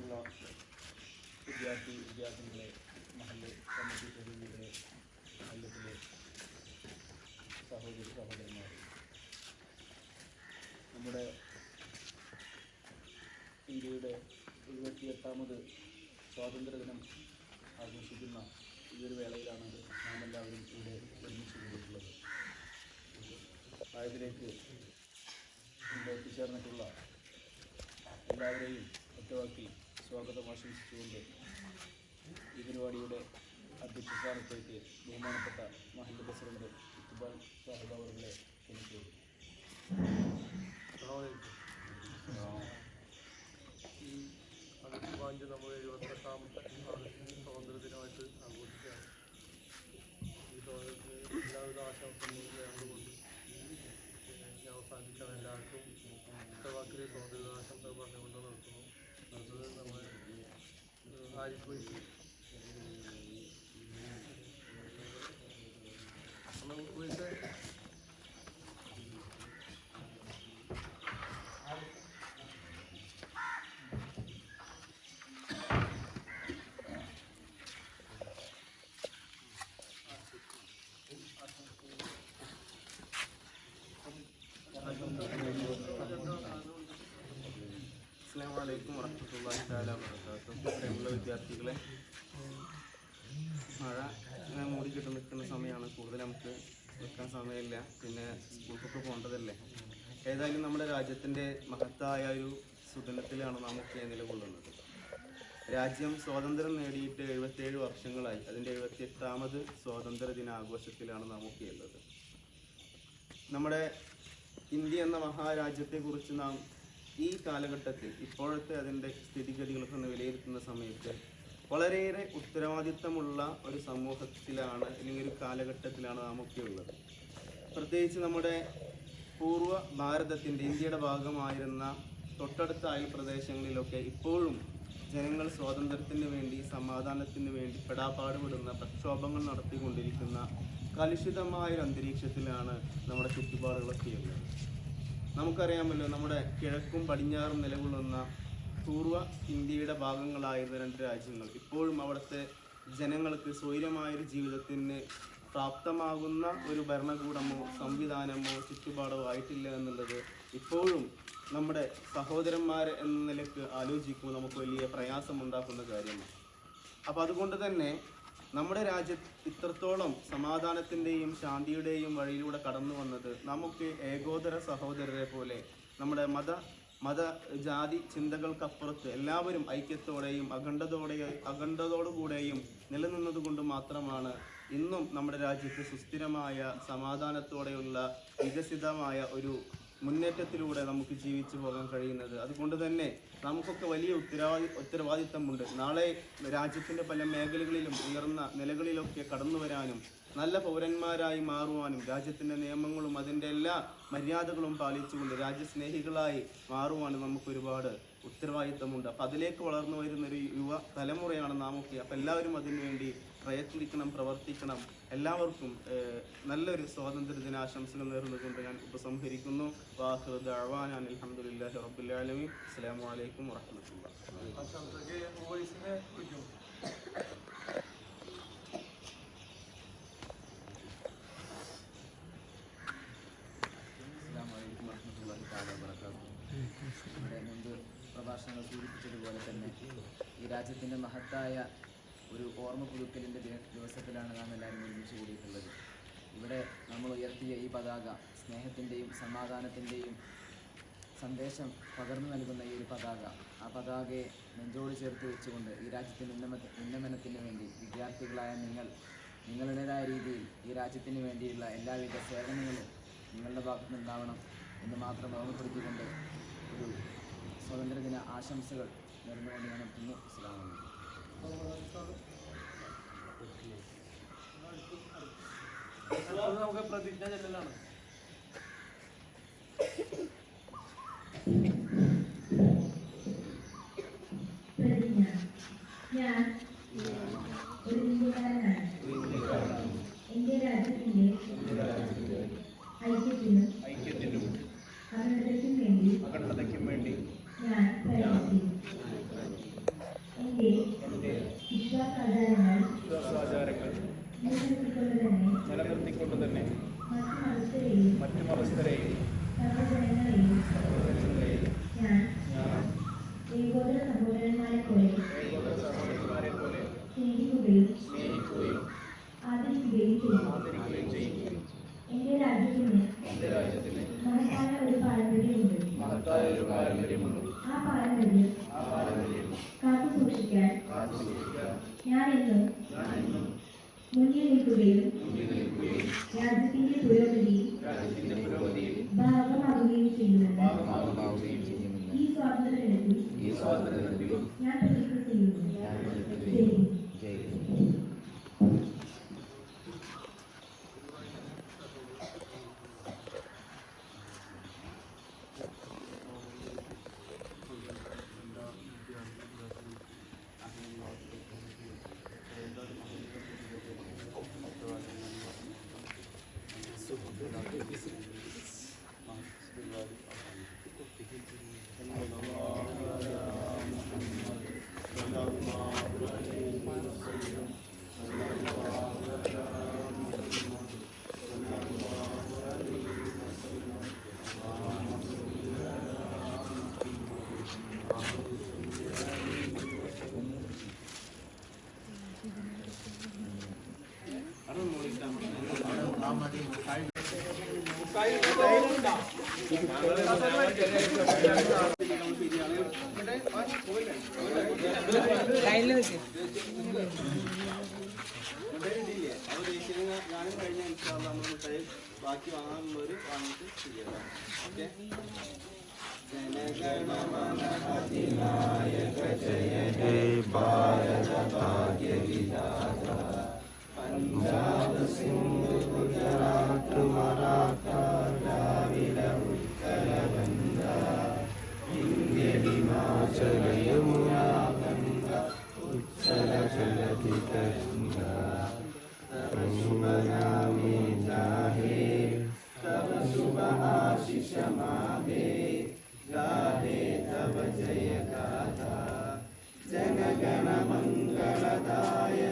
പ്രിയമുള്ള വിദ്യാർത്ഥി വിദ്യാർത്ഥികളെ മഹല്ല് കമ്മിറ്റി പ്രതിനിധികളെ മഹല്ലത്തിലെ സഹോദരി സഹോദരന്മാർ നമ്മുടെ ഇന്ത്യയുടെ എഴുപത്തിയെട്ടാമത് സ്വാതന്ത്ര്യദിനം ആഘോഷിക്കുന്ന ഈ ഒരു വേളയിലാണ് നാം എല്ലാവരും ഇവിടെ ഒരുമിച്ച് കൂടിയിട്ടുള്ളത്. ആയതിലേക്ക് ഇവിടെ എത്തിച്ചേർന്നിട്ടുള്ള എല്ലാവരെയും ഒറ്റവാക്കി സ്വാഗതം ആശംസിച്ചുകൊണ്ട് ഈ പരിപാടിയുടെ അധ്യക്ഷ സ്ഥാനത്തേക്ക് ബഹുമാനപ്പെട്ട മഹിന്ദ പ്രസിഡന്റ് ഇക്ബാൽ സാഹിബ് അവരുടെ ക്ഷണിച്ചു ഈ പാഞ്ച് നമ്മൾ എഴുപത്തെട്ടാമത്തെ സ്വാതന്ത്ര്യ ദിനമായിട്ട് ആഘോഷിക്കുകയാണ് ഈ സ്വാതന്ത്ര്യത്തിന് എല്ലാവിധ ആശംസകളും Freude wünschen. അസ്സാം വലൈക്കും വറഹമത്തല്ലാഹി താല വർക്കാത്തു വിദ്യാർത്ഥികളെ. മഴ ഇങ്ങനെ മൂടി കിട്ടി നിൽക്കുന്ന സമയമാണ്. കൂടുതൽ നമുക്ക് നിൽക്കാൻ സമയമില്ല. പിന്നെ സ്കൂൾക്കൊക്കെ പോകേണ്ടതല്ലേ? ഏതായാലും നമ്മുടെ രാജ്യത്തിന്റെ മഹത്തായ ഒരു സുദിനത്തിലാണ് നമുക്ക് നിലകൊള്ളുന്നത് രാജ്യം സ്വാതന്ത്ര്യം നേടിയിട്ട് എഴുപത്തേഴ് വർഷങ്ങളായി. അതിന്റെ എഴുപത്തിയെട്ടാമത് സ്വാതന്ത്ര്യ ദിനാഘോഷത്തിലാണ് നാമൊക്കെ ഉള്ളത്. നമ്മുടെ ഇന്ത്യ എന്ന മഹാരാജ്യത്തെക്കുറിച്ച് നാം ഈ കാലഘട്ടത്തിൽ ഇപ്പോഴത്തെ അതിന്റെ സ്ഥിതിഗതികളൊക്കെ ഒന്ന് വിലയിരുത്തുന്ന സമയത്ത് വളരെയേറെ ഉത്തരവാദിത്തമുള്ള ഒരു സമൂഹത്തിലാണ് അല്ലെങ്കിൽ ഒരു കാലഘട്ടത്തിലാണ് നാമൊക്കെ ഉള്ളത്. പ്രത്യേകിച്ച് നമ്മുടെ പൂർവ ഭാരതത്തിന്റെ ഇന്ത്യയുടെ ഭാഗമായിരുന്ന തൊട്ടടുത്ത അയൽ പ്രദേശങ്ങളിലൊക്കെ ഇപ്പോഴും ജനങ്ങൾ സ്വാതന്ത്ര്യത്തിന് വേണ്ടി സമാധാനത്തിന് വേണ്ടി പെടാപ്പാടുപെടുന്ന പ്രക്ഷോഭങ്ങൾ നടത്തിക്കൊണ്ടിരിക്കുന്ന കലുഷിതമായ ഒരു അന്തരീക്ഷത്തിലാണ് നമ്മുടെ ചുറ്റുപാടുകളൊക്കെ ഉള്ളത്. നമുക്കറിയാമല്ലോ നമ്മുടെ കിഴക്കും പടിഞ്ഞാറും നിലകൊള്ളുന്ന പൂർവ ഇന്ത്യയുടെ ഭാഗങ്ങളായിരുന്ന രണ്ട് രാജ്യങ്ങൾ. ഇപ്പോഴും അവിടുത്തെ ജനങ്ങൾക്ക് സ്വൈര്യമായൊരു ജീവിതത്തിന് പ്രാപ്തമാകുന്ന ഒരു ഭരണകൂടമോ സംവിധാനമോ ചുറ്റുപാടോ ആയിട്ടില്ല എന്നുള്ളത് ഇപ്പോഴും നമ്മുടെ സഹോദരന്മാർ എന്ന നിലയ്ക്ക് ആലോചിക്കുമ്പോൾ നമുക്ക് വലിയ പ്രയാസമുണ്ടാക്കുന്ന കാര്യമാണ്. അപ്പോൾ അതുകൊണ്ട് തന്നെ നമ്മുടെ രാജ്യത്ത് ഇത്രത്തോളം സമാധാനത്തിന്റെയും ശാന്തിയുടെയും വഴിയിലൂടെ കടന്നു വന്നത് നമുക്ക് ഏകോദര സഹോദരരെ പോലെ നമ്മുടെ മത മത ജാതി ചിന്തകൾക്കപ്പുറത്ത് എല്ലാവരും ഐക്യത്തോടെയും അഖണ്ഡതോടെ അഖണ്ഡതോടുകൂടെയും നിലനിന്നതുകൊണ്ട് മാത്രമാണ് ഇന്നും നമ്മുടെ രാജ്യത്ത് സുസ്ഥിരമായ സമാധാനത്തോടെയുള്ള വികസിതമായ ഒരു മുന്നേറ്റത്തിലൂടെ നമുക്ക് ജീവിച്ചു പോകാൻ കഴിയുന്നത്. അതുകൊണ്ട് തന്നെ നമുക്കൊക്കെ വലിയ ഉത്തരവാദി ഉത്തരവാദിത്തമുണ്ട്. നാളെ രാജ്യത്തിന്റെ പല മേഖലകളിലും ഉയർന്ന നിലകളിലൊക്കെ കടന്നു വരാനും നല്ല പൗരന്മാരായി മാറുവാനും രാജ്യത്തിന്റെ നിയമങ്ങളും അതിന്റെ എല്ലാ മര്യാദകളും പാലിച്ചുകൊണ്ട് രാജ്യസ്നേഹികളായി മാറുവാനും നമുക്ക് ഒരുപാട് ഉത്തരവാദിത്തമുണ്ട്. അപ്പം അതിലേക്ക് വളർന്നു വരുന്നൊരു യുവ തലമുറയാണ് നാമൊക്കെ. അപ്പം എല്ലാവരും അതിനുവേണ്ടി പ്രയത്നിക്കണം പ്രവർത്തിക്കണം. എല്ലാവർക്കും നല്ലൊരു സ്വാതന്ത്ര്യ ദിനാശംസകൾ നേർന്നുകൊണ്ട് ഞാൻ ഉപസംഹരിക്കുന്നു. വാഹൃദ് അഴവാൻ അലഹമുല്ലാഹി റബ്ബുലാലമി അസ്സാം വലൈക്കും വബറകാതുഹു. ഇവിടെ മുൻപ് പ്രഭാഷണങ്ങൾ സൂചിപ്പിച്ചതുപോലെ തന്നെ ഈ രാജ്യത്തിന്റെ മഹത്തായ ഒരു ഓർമ്മ പുതുക്കലിന്റെ ദിവസത്തിലാണ് നാം എല്ലാവരും ഒരുമിച്ച് കൂടിയിട്ടുള്ളത്. ഇവിടെ നമ്മൾ ഉയർത്തിയ ഈ പതാക സ്നേഹത്തിന്റെയും സമാധാനത്തിന്റെയും സന്ദേശം പകർന്നു നൽകുന്ന ഈ ഒരു പതാക. ആ പതാകയെ നെഞ്ചോട് ചേർത്ത് വെച്ചുകൊണ്ട് ഈ രാജ്യത്തിന്റെ ഉന്നമ ഉന്നമനത്തിന് വേണ്ടി വിദ്യാർത്ഥികളായ നിങ്ങൾ നിങ്ങളുടേതായ രീതിയിൽ ഈ രാജ്യത്തിന് വേണ്ടിയുള്ള എല്ലാവിധ സേവനങ്ങളും നിങ്ങളുടെ ഭാഗത്തു നിന്നുണ്ടാവണം എന്ന് മാത്രം ഓർമ്മപ്പെടുത്തിക്കൊണ്ട് ഒരു സ്വാതന്ത്ര്യദിന ആശംസകൾ നേർന്നുകൊണ്ട് ഞാൻ ഇന്ന് അടുത്തത് നമുക്ക് പ്രതിജ്ഞ ചെല്ലലാണ് പ്രതിജ്ഞ ഞാൻ ഒരു ഇന്ത്യക്കാരനാണ് എന്റെ രാജ്യത്തിന്റെ ഐക്യത്തിനും ഐക്യത്തിനും അഖണ്ഡതയ്ക്കും വേണ്ടി അഖണ്ഡതയ്ക്കും വേണ്ടി ഞാൻ പ്രയത്നിക്കും മറ്റു മതസ്ഥരെയും സർവജനങ്ങളെയും ഞാൻ ഏകോദര സഹോദരന്മാരെ പോലെ ഏകോദര സഹോദരന്മാരെ പോലെ സ്നേഹിക്കുകയും സ്നേഹിക്കുകയും ആദരിക്കുകയും ചെയ്യുന്നു ആദരിക്കുകയും ചെയ്യും എന്റെ രാജ്യത്തിന് എന്റെ രാജ്യത്തിന് മഹത്തായ ഒരു പാരമ്പര്യമുണ്ട് മഹത്തായ ഒരു പാരമ്പര്യമുണ്ട് ആ പാരമ്പര്യം കാത്തു സൂക്ഷിക്കാൻ ഞാനെന്നും മുന്നിൽ നിൽക്കുകയും രാജ്യത്തിന്റെ പുരോഗതിയിൽ രാജ്യത്തിന്റെ പുരോഗതിയിൽ ഭാഗമാവുകയും ചെയ്യുമെന്ന് ഭാഗമാവുകയും ചെയ്യും ഈ സ്വാതന്ത്ര്യത്തിൽ ഞാൻ ഞാനും കഴിഞ്ഞ ഇൻഷാല്ല നമ്മൾ മിഠായി ബാക്കി വാങ്ങാനുള്ളവർ വാങ്ങിയിട്ട് ചെയ്യാം ഓക്കെ ജനഗണമന नामे जाहे तब शुभ तब जय जन गण मंगलदाय।